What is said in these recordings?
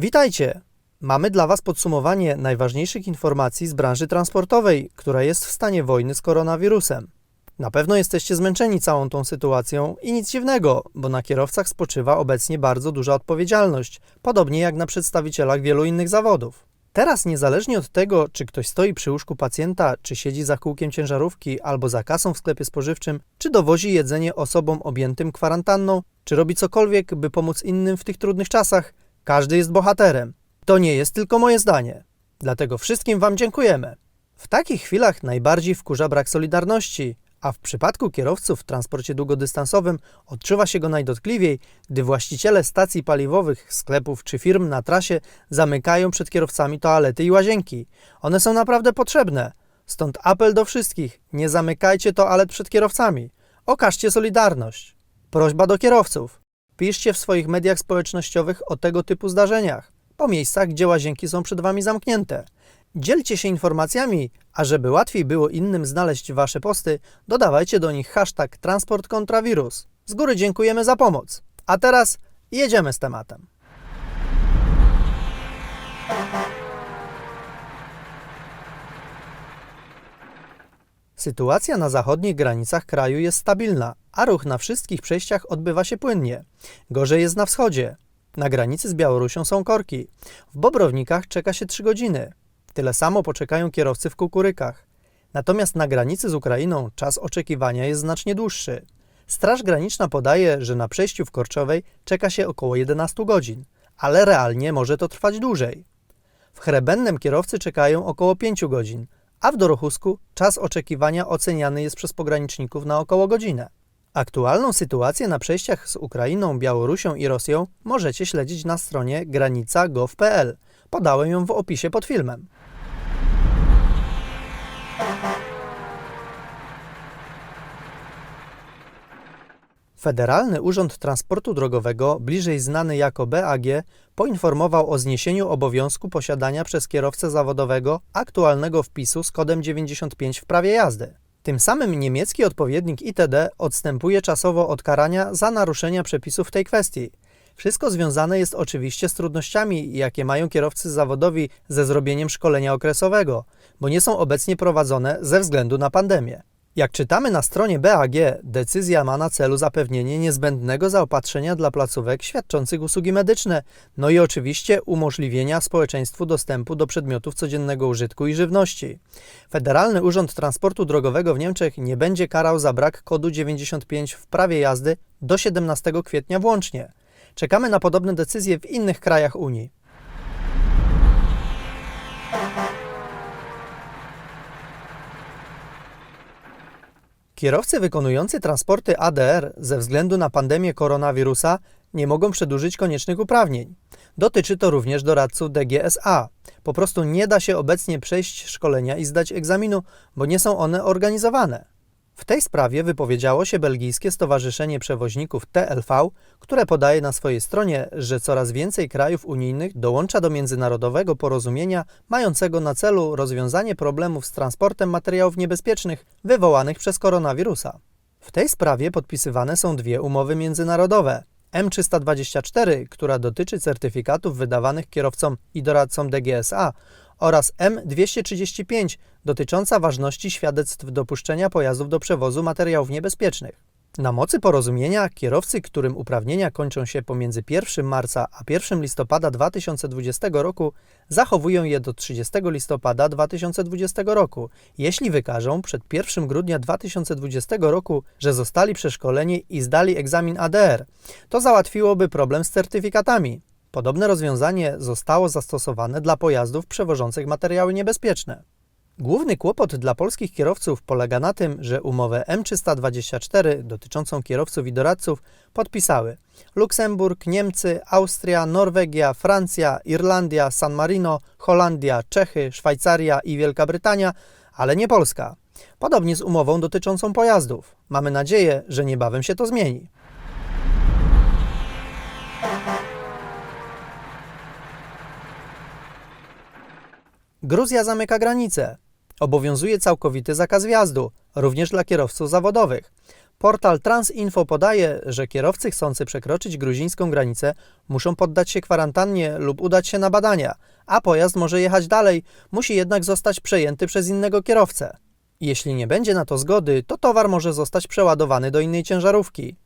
Witajcie! Mamy dla Was podsumowanie najważniejszych informacji z branży transportowej, która jest w stanie wojny z koronawirusem. Na pewno jesteście zmęczeni całą tą sytuacją i nic dziwnego, bo na kierowcach spoczywa obecnie bardzo duża odpowiedzialność, podobnie jak na przedstawicielach wielu innych zawodów. Teraz, niezależnie od tego, czy ktoś stoi przy łóżku pacjenta, czy siedzi za kółkiem ciężarówki albo za kasą w sklepie spożywczym, czy dowozi jedzenie osobom objętym kwarantanną, czy robi cokolwiek, by pomóc innym w tych trudnych czasach, każdy jest bohaterem. To nie jest tylko moje zdanie. Dlatego wszystkim Wam dziękujemy. W takich chwilach najbardziej wkurza brak solidarności, a w przypadku kierowców w transporcie długodystansowym odczuwa się go najdotkliwiej, gdy właściciele stacji paliwowych, sklepów czy firm na trasie zamykają przed kierowcami toalety i łazienki. One są naprawdę potrzebne. Stąd apel do wszystkich: nie zamykajcie toalet przed kierowcami. Okażcie solidarność. Prośba do kierowców. Piszcie w swoich mediach społecznościowych o tego typu zdarzeniach, po miejscach, gdzie łazienki są przed Wami zamknięte. Dzielcie się informacjami, a żeby łatwiej było innym znaleźć Wasze posty, dodawajcie do nich hashtag transport kontra wirus. Z góry dziękujemy za pomoc. A teraz jedziemy z tematem. Sytuacja na zachodnich granicach kraju jest stabilna, a ruch na wszystkich przejściach odbywa się płynnie. Gorzej jest na wschodzie. Na granicy z Białorusią są korki. W Bobrownikach czeka się 3 godziny. Tyle samo poczekają kierowcy w kukurykach. Natomiast na granicy z Ukrainą czas oczekiwania jest znacznie dłuższy. Straż Graniczna podaje, że na przejściu w Korczowej czeka się około 11 godzin, ale realnie może to trwać dłużej. W Chrebennem kierowcy czekają około 5 godzin, a w Dorochusku czas oczekiwania oceniany jest przez pograniczników na około godzinę. Aktualną sytuację na przejściach z Ukrainą, Białorusią i Rosją możecie śledzić na stronie granica.gov.pl. Podałem ją w opisie pod filmem. Federalny Urząd Transportu Drogowego, bliżej znany jako BAG, poinformował o zniesieniu obowiązku posiadania przez kierowcę zawodowego aktualnego wpisu z kodem 95 w prawie jazdy. Tym samym niemiecki odpowiednik ITD odstępuje czasowo od karania za naruszenia przepisów w tej kwestii. Wszystko związane jest oczywiście z trudnościami, jakie mają kierowcy zawodowi ze zrobieniem szkolenia okresowego, bo nie są obecnie prowadzone ze względu na pandemię. Jak czytamy na stronie BAG, decyzja ma na celu zapewnienie niezbędnego zaopatrzenia dla placówek świadczących usługi medyczne, no i oczywiście umożliwienia społeczeństwu dostępu do przedmiotów codziennego użytku i żywności. Federalny Urząd Transportu Drogowego w Niemczech nie będzie karał za brak kodu 95 w prawie jazdy do 17 kwietnia włącznie. Czekamy na podobne decyzje w innych krajach Unii. Kierowcy wykonujący transporty ADR ze względu na pandemię koronawirusa nie mogą przedłużyć koniecznych uprawnień. Dotyczy to również doradców DGSA. Po prostu nie da się obecnie przejść szkolenia i zdać egzaminu, bo nie są one organizowane. W tej sprawie wypowiedziało się belgijskie Stowarzyszenie Przewoźników TLV, które podaje na swojej stronie, że coraz więcej krajów unijnych dołącza do międzynarodowego porozumienia mającego na celu rozwiązanie problemów z transportem materiałów niebezpiecznych wywołanych przez koronawirusa. W tej sprawie podpisywane są dwie umowy międzynarodowe. M324, która dotyczy certyfikatów wydawanych kierowcom i doradcom DGSA oraz M235 dotycząca ważności świadectw dopuszczenia pojazdów do przewozu materiałów niebezpiecznych. Na mocy porozumienia kierowcy, którym uprawnienia kończą się pomiędzy 1 marca a 1 listopada 2020 roku, zachowują je do 30 listopada 2020 roku, jeśli wykażą przed 1 grudnia 2020 roku, że zostali przeszkoleni i zdali egzamin ADR. To załatwiłoby problem z certyfikatami. Podobne rozwiązanie zostało zastosowane dla pojazdów przewożących materiały niebezpieczne. Główny kłopot dla polskich kierowców polega na tym, że umowę M324 dotyczącą kierowców i doradców podpisały Luksemburg, Niemcy, Austria, Norwegia, Francja, Irlandia, San Marino, Holandia, Czechy, Szwajcaria i Wielka Brytania, ale nie Polska. Podobnie z umową dotyczącą pojazdów. Mamy nadzieję, że niebawem się to zmieni. Gruzja zamyka granice. Obowiązuje całkowity zakaz wjazdu, również dla kierowców zawodowych. Portal Transinfo podaje, że kierowcy chcący przekroczyć gruzińską granicę muszą poddać się kwarantannie lub udać się na badania, a pojazd może jechać dalej, musi jednak zostać przejęty przez innego kierowcę. Jeśli nie będzie na to zgody, to towar może zostać przeładowany do innej ciężarówki.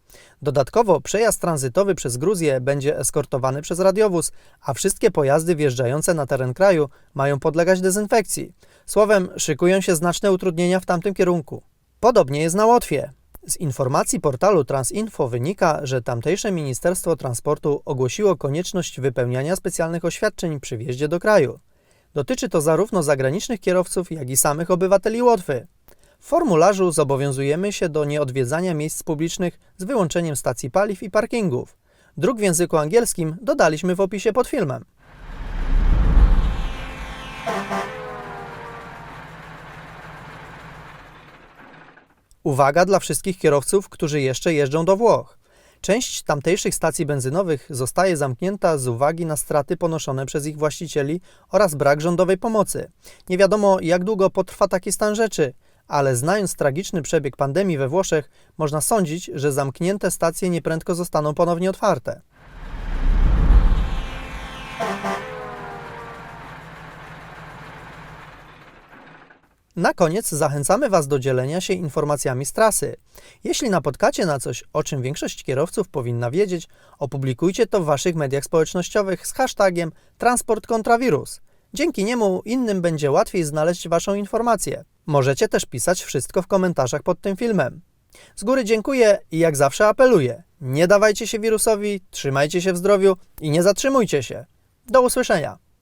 Dodatkowo przejazd tranzytowy przez Gruzję będzie eskortowany przez radiowóz, a wszystkie pojazdy wjeżdżające na teren kraju mają podlegać dezynfekcji. Słowem, szykują się znaczne utrudnienia w tamtym kierunku. Podobnie jest na Łotwie. Z informacji portalu Transinfo wynika, że tamtejsze Ministerstwo Transportu ogłosiło konieczność wypełniania specjalnych oświadczeń przy wjeździe do kraju. Dotyczy to zarówno zagranicznych kierowców, jak i samych obywateli Łotwy. W formularzu zobowiązujemy się do nieodwiedzania miejsc publicznych z wyłączeniem stacji paliw i parkingów. Druk w języku angielskim dodaliśmy w opisie pod filmem. Uwaga dla wszystkich kierowców, którzy jeszcze jeżdżą do Włoch. Część tamtejszych stacji benzynowych zostaje zamknięta z uwagi na straty ponoszone przez ich właścicieli oraz brak rządowej pomocy. Nie wiadomo, jak długo potrwa taki stan rzeczy, ale znając tragiczny przebieg pandemii we Włoszech, można sądzić, że zamknięte stacje nieprędko zostaną ponownie otwarte. Na koniec zachęcamy Was do dzielenia się informacjami z trasy. Jeśli napotkacie na coś, o czym większość kierowców powinna wiedzieć, opublikujcie to w Waszych mediach społecznościowych z hashtagiem transport kontra wirus. Dzięki niemu innym będzie łatwiej znaleźć Waszą informację. Możecie też pisać wszystko w komentarzach pod tym filmem. Z góry dziękuję i jak zawsze apeluję: nie dawajcie się wirusowi, trzymajcie się w zdrowiu i nie zatrzymujcie się. Do usłyszenia.